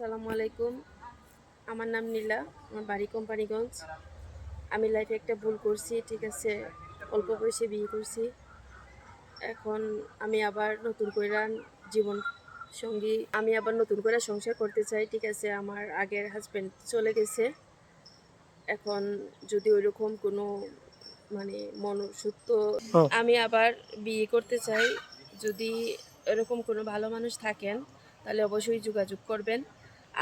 আসসালামু আলাইকুম। আমার নাম নীলা আমার বাড়ি কোম্পানিগঞ্জ। আমি লাইফে একটা ভুল করছি ঠিক আছে? অল্প বয়সে বিয়ে করছি। এখন আমি আবার নতুন করে জীবন সঙ্গী আমি আবার নতুন করে সংসার করতে চাই ঠিক আছে? আমার আগের হাজব্যান্ড চলে গেছে। এখন যদি ওইরকম কোনো মানে মনসূত্র ও। আমি আবার বিয়ে করতে চাই। যদি এরকম কোনো ভালো মানুষ থাকেন তাহলে অবশ্যই যোগাযোগ করবেন।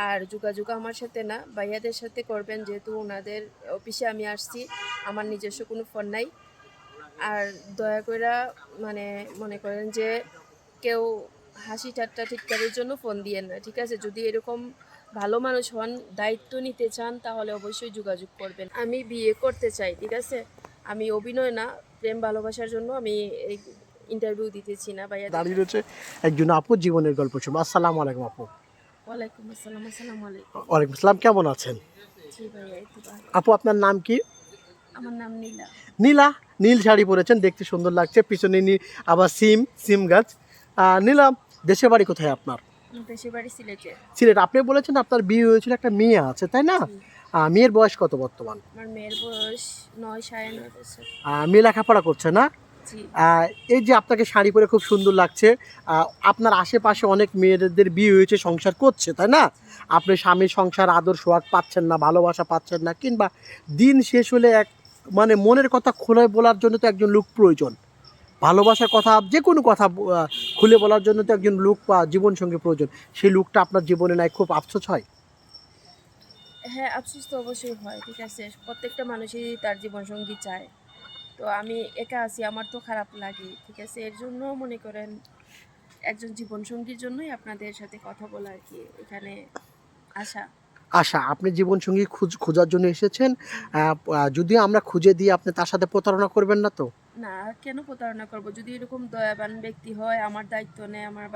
আর যোগাযোগ আমার সাথে না, ভাইয়াদের সাথে করবেন যেহেতু ওনাদের অফিসে আমি আসছি, আমার নিজস্ব কোনো ফোন নাই। আর দয়া করে মানে মনে করেন যে কেউ হাসি ঠাট্টা ঠিকঠাকের জন্য ফোন দিয়েন না, ঠিক আছে? যদি এরকম ভালো মানুষ হন, দায়িত্ব নিতে চান, তাহলে অবশ্যই যোগাযোগ করবেন। আমি বিয়ে করতে চাই, ঠিক আছে? আমি অভিনয় না, প্রেম ভালোবাসার জন্য আমি ইন্টারভিউ দিতেছি না, ভাইয়া দাঁড়িয়ে রয়েছে একজন আপু, জীবনের গল্প শুনব। আসসালামু আলাইকুম আপু। ওয়ালাইকুম আসসালাম আসসালামু আলাইকুম। ওয়ালাইকুম আসসালাম কেমন আছেন? জি ভাইয়া এই তো ভালো। আপু আপনার নাম কি? আমার নাম নীলা। নীলা নীল শাড়ি পরেছেন দেখতে সুন্দর লাগছে পিছনে নী- আবার সিম সিম গাছ। আহ, নীলা দেশের বাড়ি কোথায় আপনার? আমার দেশের বাড়ি সিলেটে। সিলেট। আপনি বলেছেন আপনার বিয়ে হয়েছিল একটা মেয়ে আছে তাই না? আহ, মেয়ের বয়স কত বর্তমান? আমার মেয়ের বয়স নয় সাড়ে নয় বছর। আহ, মেয়ে লেখাপড়া করছে না? এই যে আপনাকে শাড়ি পরে খুব সুন্দর লাগছে আপনার আশেপাশে অনেক মেয়েদের বিয়ে হয়েছে সংসার করছে তাই না? আপনি স্বামীর সংসার আদর সোহাগ পাচ্ছেন না ভালোবাসা পাচ্ছেন না কিংবা দিন শেষ হলে এক মানে মনের কথা খুলে বলার জন্য তো একজন লোক প্রয়োজন। ভালোবাসার কথা যে কোনো কথা খুলে বলার জন্য তো একজন লোক বা জীবনসঙ্গী প্রয়োজন। সেই লোকটা আপনার জীবনে নাই খুব আফসোস হয়? হ্যাঁ আফসোস তো অবশ্যই হয় ঠিক আছে। প্রত্যেকটা মানুষই তার জীবনসঙ্গী চায়। তো আমি একা আছি আমার তো খারাপ লাগে ঠিক আছে? এর জন্য মনে করেন একজন জীবনসঙ্গীর জন্যই আপনাদের সাথে কথা বলা আর কি এখানে আসা। আশা আপনি জীবনসঙ্গী খুঁজ খোঁজার জন্য এসেছেন যদিও আমরা খুঁজে দিয়ে আপনি তার সাথে প্রতারণা করবেন না তো? না কেন প্রতারণা করব? যদি এরকম দয়াবান ব্যক্তি হয় আমার দায়িত্ব নেয় আমার